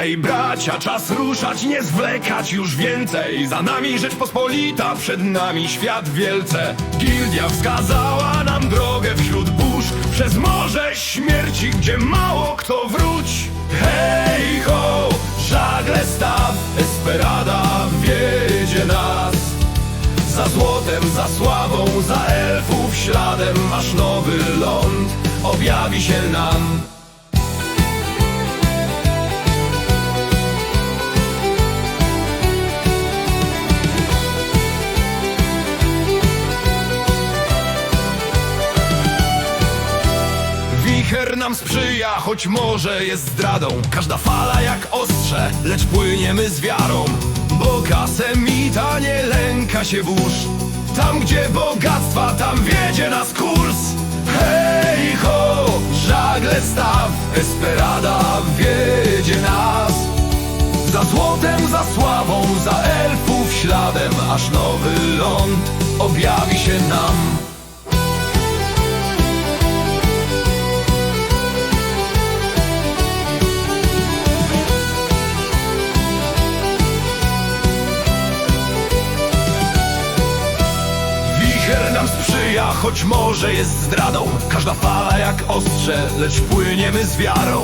Hej bracia, czas ruszać, nie zwlekać już więcej. Za nami Rzeczpospolita, przed nami świat wielce. Gildia wskazała nam drogę wśród burz. Przez morze śmierci, gdzie mało kto wróci Hej ho, żagle staw, Esperada wiedzie nas. Za złotem, za sławą, za elfów śladem Aż nowy ląd. Objawi się nam Wicher nam sprzyja, choć morze jest zdradą. Każda fala jak ostrze, lecz płyniemy z wiarą. Bo kasemita nie lęka się burz. Tam gdzie bogactwa, tam wiedzie nas kurs. Hej ho, żagle staw, Esperada wiedzie nas. Za złotem, za sławą, za elfów śladem Aż nowy ląd objawi się nam Wicher nam sprzyja, choć morze jest zdradą. Każda fala jak ostrze, lecz płyniemy z wiarą.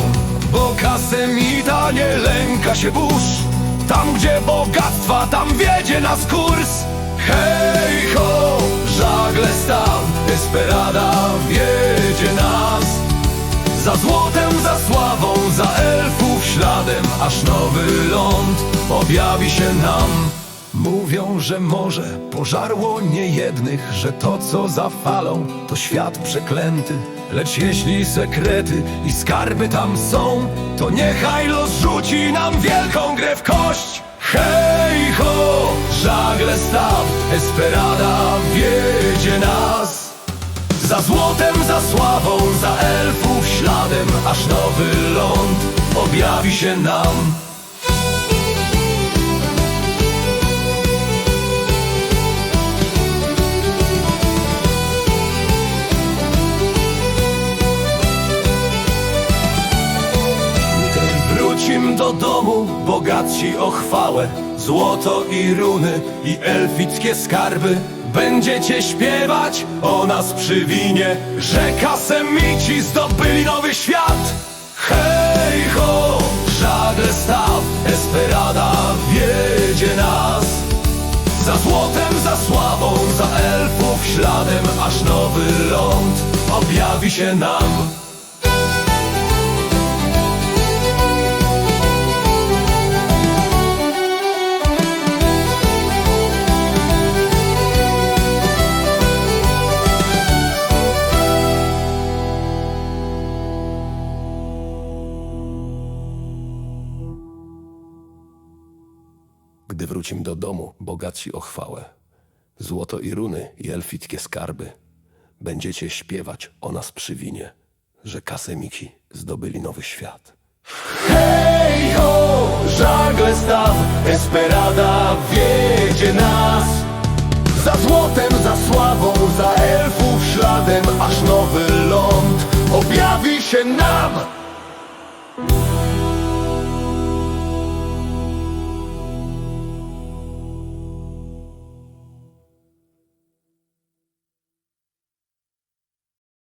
Bo kasemita nie lęka się burz. Tam gdzie bogactwa, tam wiedzie nas kurs. Hej ho, żagle staw, Esperada wiedzie nas. Za złotem, za sławą, za elfów śladem Aż nowy ląd objawi się nam Mówią, że morze pożarło niejednych Że to co za falą to świat przeklęty. Lecz jeśli sekrety i skarby tam są To niechaj los rzuci nam wielką grę w kość. Hej ho, żagle staw, Esperada wiedzie nas. Za złotem, za sławą, za elfów śladem Aż nowy ląd objawi się nam do domu, bogatsi o chwałę Złoto i runy i elfickie skarby. Będziecie śpiewać o nas przy winie Że kasemici zdobyli nowy świat. Hej ho, żagle staw, Esperada wiedzie nas. Za złotem, za sławą, za elfów śladem Aż nowy ląd objawi się nam Gdy wrócim do domu, bogatsi o chwałę. Złoto i runy i elfickie skarby. Będziecie śpiewać o nas przy winie, że kasemiki zdobyli nowy świat. Hej ho, żagle staw, Esperada wiedzie nas Za złotem, za sławą, za elfów śladem Aż nowy ląd objawi się nam